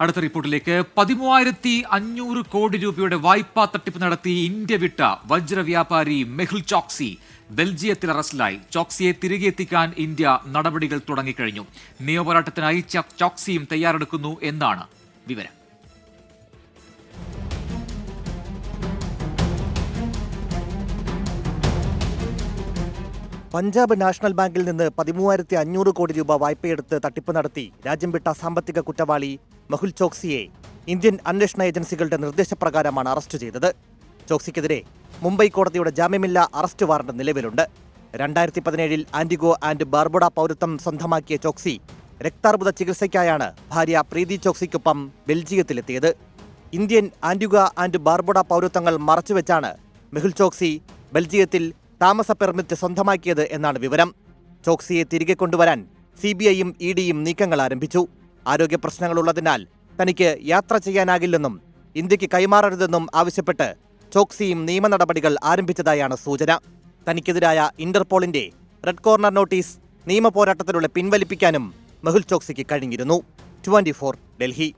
അടുത്ത റിപ്പോർട്ടിലേക്ക്. പതിമൂവായിരത്തി അഞ്ഞൂറ് കോടി രൂപയുടെ വായ്പാ തട്ടിപ്പ് നടത്തി ഇന്ത്യ വിട്ട വജ്ര വ്യാപാരി മെഹുൽ ചോക്സി ബെൽജിയത്തിൽ അറസ്റ്റിലായി. ചോക്സിയെ തിരികെ എത്തിക്കാൻ ഇന്ത്യ നടപടികൾ തുടങ്ങിക്കഴിഞ്ഞു. നിയമപോരാട്ടത്തിനായി ചോക്സിയും തയ്യാറെടുക്കുന്നു എന്നാണ് വിവരം. പഞ്ചാബ് നാഷണൽ ബാങ്കിൽ നിന്ന് പതിമൂവായിരത്തി അഞ്ഞൂറ് കോടി രൂപ വായ്പയെടുത്ത് തട്ടിപ്പ് നടത്തി രാജ്യം വിട്ട സാമ്പത്തിക കുറ്റവാളി മഹുൽ ചോക്സിയെ ഇന്ത്യൻ അന്വേഷണ ഏജൻസികളുടെ നിർദ്ദേശപ്രകാരമാണ് അറസ്റ്റ് ചെയ്തത്. ചോക്സിക്കെതിരെ മുംബൈ കോടതിയുടെ ജാമ്യമില്ലാ അറസ്റ്റ് വാറണ്ട് നിലവിലുണ്ട്. രണ്ടായിരത്തി പതിനേഴിൽ ആന്റിഗോ ആൻഡ് ബാർബുഡ പൗരത്വം സ്വന്തമാക്കിയ ചോക്സി രക്താർബുദ ചികിത്സയ്ക്കായാണ് ഭാര്യ പ്രീതി ചോക്സിക്കൊപ്പം ബെൽജിയത്തിലെത്തിയത്. ഇന്ത്യൻ ആന്റിഗ ആൻഡ് ബാർബുഡ പൗരത്വങ്ങൾ മറച്ചുവെച്ചാണ് മെഹുൽ ചോക്സി ബെൽജിയത്തിൽ താമസ പെർമിറ്റ് സ്വന്തമാക്കിയത് എന്നാണ് വിവരം. ചോക്സിയെ തിരികെ കൊണ്ടുവരാൻ സി ബി ഐയും ഇ ഡിയും നീക്കങ്ങൾ ആരംഭിച്ചു. ആരോഗ്യ പ്രശ്നങ്ങളുള്ളതിനാൽ തനിക്ക് യാത്ര ചെയ്യാനാകില്ലെന്നും ഇന്ത്യയ്ക്ക് കൈമാറരുതെന്നും ആവശ്യപ്പെട്ട് ചോക്സിയും നിയമ നടപടികൾ ആരംഭിച്ചതായാണ് സൂചന. തനിക്കെതിരായ ഇന്റർപോളിന്റെ റെഡ് കോർണർ നോട്ടീസ് നിയമ പോരാട്ടത്തിലൂടെ പിൻവലിപ്പിക്കാനും മെഹുൽ ചോക്സിക്ക് കഴിഞ്ഞിരുന്നു. ട്വന്റി ഡൽഹി.